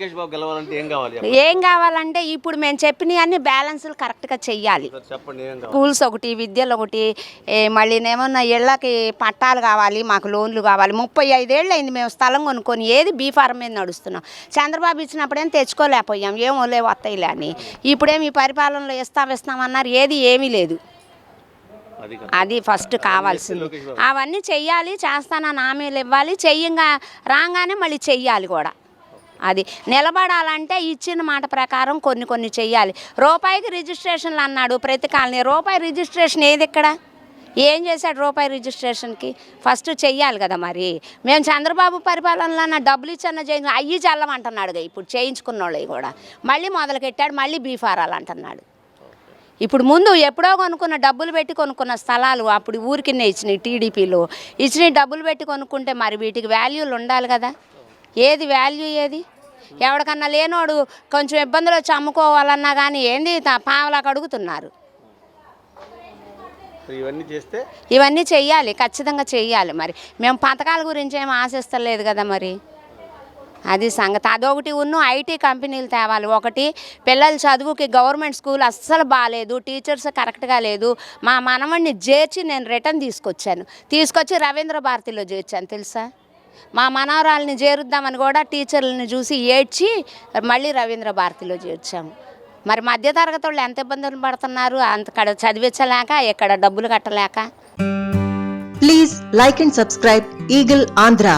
చంద్రబాబు గెలవాలంటే ఏం కావాలి ఏం కావాలంటే ఇప్పుడు మేము చెప్పినవి అన్ని బ్యాలెన్స్లు కరెక్ట్గా చెయ్యాలి. స్కూల్స్ ఒకటి విద్యలు ఒకటి మళ్ళీ ఏమన్నా ఇళ్ళకి పట్టాలు కావాలి మాకు లోన్లు కావాలి. ముప్పై ఐదేళ్ళు అయింది మేము స్థలం కొనుక్కొని ఏది బీ ఫార్మ్ మీద నడుస్తున్నాం. చంద్రబాబు ఇచ్చినప్పుడేం తెచ్చుకోలేకపోయాం. ఏమో లే వస్తాయిలే అని. ఇప్పుడేమి ఈ పరిపాలనలో ఇస్తాం ఇస్తామన్నారు ఏది ఏమీ లేదు. అది ఫస్ట్ కావాల్సింది. అవన్నీ చెయ్యాలి చేస్తానని హామీలు ఇవ్వాలి చెయ్యంగా రాగానే మళ్ళీ చెయ్యాలి కూడా. అది నిలబడాలంటే ఇచ్చిన మాట ప్రకారం కొన్ని కొన్ని చెయ్యాలి. రూపాయికి రిజిస్ట్రేషన్లు అన్నాడు ప్రతి కాలనీ. రూపాయి రిజిస్ట్రేషన్ ఏది ఇక్కడ? ఏం చేశాడు రూపాయి రిజిస్ట్రేషన్కి? ఫస్ట్ చెయ్యాలి కదా మరి. మేము చంద్రబాబు పరిపాలనలో నా డబ్బులు ఇచ్చన్న చేయించు అయ్యి చల్లమంటున్నాడు ఇప్పుడు చేయించుకున్న వాళ్ళవి కూడా. మళ్ళీ మొదలుకెట్టాడు మళ్ళీ బీఫారాలు అంటున్నాడు. ఇప్పుడు ముందు ఎప్పుడో కొనుక్కున్న డబ్బులు పెట్టి కొనుక్కున్న స్థలాలు అప్పుడు ఊరికిన్నే ఇచ్చినాయి టీడీపీలో. ఇచ్చినవి డబ్బులు పెట్టి కొనుక్కుంటే మరి వీటికి వాల్యూలు ఉండాలి కదా. ఏది వాల్యూ ఏది? ఎవరికన్నా లేనోడు కొంచెం ఇబ్బందులు వచ్చి అమ్ముకోవాలన్నా కానీ ఏంది తా- పావలాకు అడుగుతున్నారు. ఇవన్నీ చేస్తే? ఇవన్నీ చెయ్యాలి ఖచ్చితంగా చెయ్యాలి మరి. మేము పథకాల గురించి ఏం ఆశిస్తలేదు కదా మరి. అది సంగతి. అదొకటి ఉన్ను ఐటీ కంపెనీలు తేవాలి. ఒకటి పిల్లల చదువుకి గవర్నమెంట్ స్కూల్ అస్సలు బాగాలేదు టీచర్స్ కరెక్ట్గా లేదు. మా మనవడిని చేర్చి నేను రిటర్న్ తీసుకొచ్చాను. తీసుకొచ్చి రవీంద్ర భారతిలో చేర్చాను తెలుసా? మా మనవరాల్ని చేరుద్దామని కూడా టీచర్లని చూసి ఏడ్చి మళ్ళీ రవీంద్ర భారతిలో చేర్చాము మరి మధ్యతరగతి వాళ్ళు ఎంత ఇబ్బందులు పడుతున్నారు? అంతకడ చదివించలేక ఇక్కడ డబ్బులు కట్టలేక? Please like and subscribe eagle Andhra